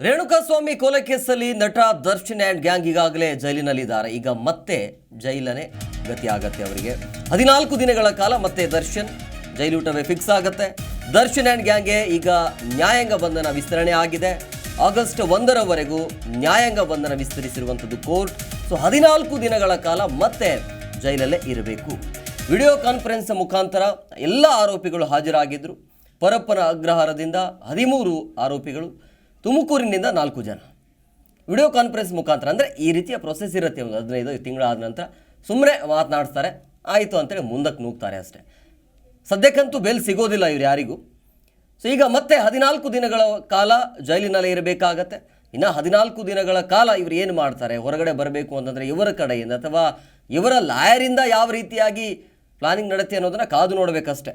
ರೇಣುಕಾಸ್ವಾಮಿ ಕೊಲೆ ಕೇಸಲ್ಲಿ ನಟ ದರ್ಶನ್ ಆ್ಯಂಡ್ ಗ್ಯಾಂಗ್ ಈಗಾಗಲೇ ಜೈಲಿನಲ್ಲಿದ್ದಾರೆ. ಈಗ ಮತ್ತೆ ಜೈಲನೇ ಗತಿ ಆಗತ್ತೆ ಅವರಿಗೆ. ಹದಿನಾಲ್ಕು ದಿನಗಳ ಕಾಲ ಮತ್ತೆ ದರ್ಶನ್ ಜೈಲೂಟವೇ ಫಿಕ್ಸ್ ಆಗುತ್ತೆ. ದರ್ಶನ್ ಆ್ಯಂಡ್ ಗ್ಯಾಂಗ್ಗೆ ಈಗ ನ್ಯಾಯಾಂಗ ಬಂಧನ ವಿಸ್ತರಣೆ ಆಗಿದೆ. ಆಗಸ್ಟ್ ಒಂದರವರೆಗೂ ನ್ಯಾಯಾಂಗ ಬಂಧನ ವಿಸ್ತರಿಸಿರುವಂಥದ್ದು ಕೋರ್ಟ್. ಸೊ, ಹದಿನಾಲ್ಕು ದಿನಗಳ ಕಾಲ ಮತ್ತೆ ಜೈಲಲ್ಲೇ ಇರಬೇಕು. ವಿಡಿಯೋ ಕಾನ್ಫರೆನ್ಸ್ ಮುಖಾಂತರ ಎಲ್ಲ ಆರೋಪಿಗಳು ಹಾಜರಾಗಿದ್ದರು ಪರಪ್ಪನ ಅಗ್ರಹಾರದಿಂದ ಹದಿಮೂರು ಆರೋಪಿಗಳು ತುಮಕೂರಿನಿಂದ ನಾಲ್ಕು ಜನ. ವಿಡಿಯೋ ಕಾನ್ಫರೆನ್ಸ್ ಮುಖಾಂತರ ಅಂದರೆ ಈ ರೀತಿಯ ಪ್ರೊಸೆಸ್ ಇರುತ್ತೆ ಒಂದು ಹದಿನೈದು ತಿಂಗಳಾದ ನಂತರ ಸುಮ್ಮನೆ ಮಾತನಾಡ್ತಾರೆ ಆಯಿತು ಅಂತೇಳಿ ಮುಂದಕ್ಕೆ ನೂಗ್ತಾರೆ ಅಷ್ಟೇ. ಸದ್ಯಕ್ಕಂತೂ ಬೇಲ್ ಸಿಗೋದಿಲ್ಲ ಇವ್ರು ಯಾರಿಗೂ. ಸೊ ಈಗ ಮತ್ತೆ ಹದಿನಾಲ್ಕು ದಿನಗಳ ಕಾಲ ಜೈಲಿನಲ್ಲೇ ಇರಬೇಕಾಗತ್ತೆ. ಇನ್ನು ಹದಿನಾಲ್ಕು ದಿನಗಳ ಕಾಲ ಇವರು ಏನು ಮಾಡ್ತಾರೆ? ಹೊರಗಡೆ ಬರಬೇಕು ಅಂತಂದರೆ ಇವರ ಕಡೆಯಿಂದ ಅಥವಾ ಇವರ ಲಾಯರಿಂದ ಯಾವ ರೀತಿಯಾಗಿ ಪ್ಲಾನಿಂಗ್ ನಡೆಯುತ್ತೆ ಅನ್ನೋದನ್ನು ಕಾದು ನೋಡಬೇಕಷ್ಟೆ.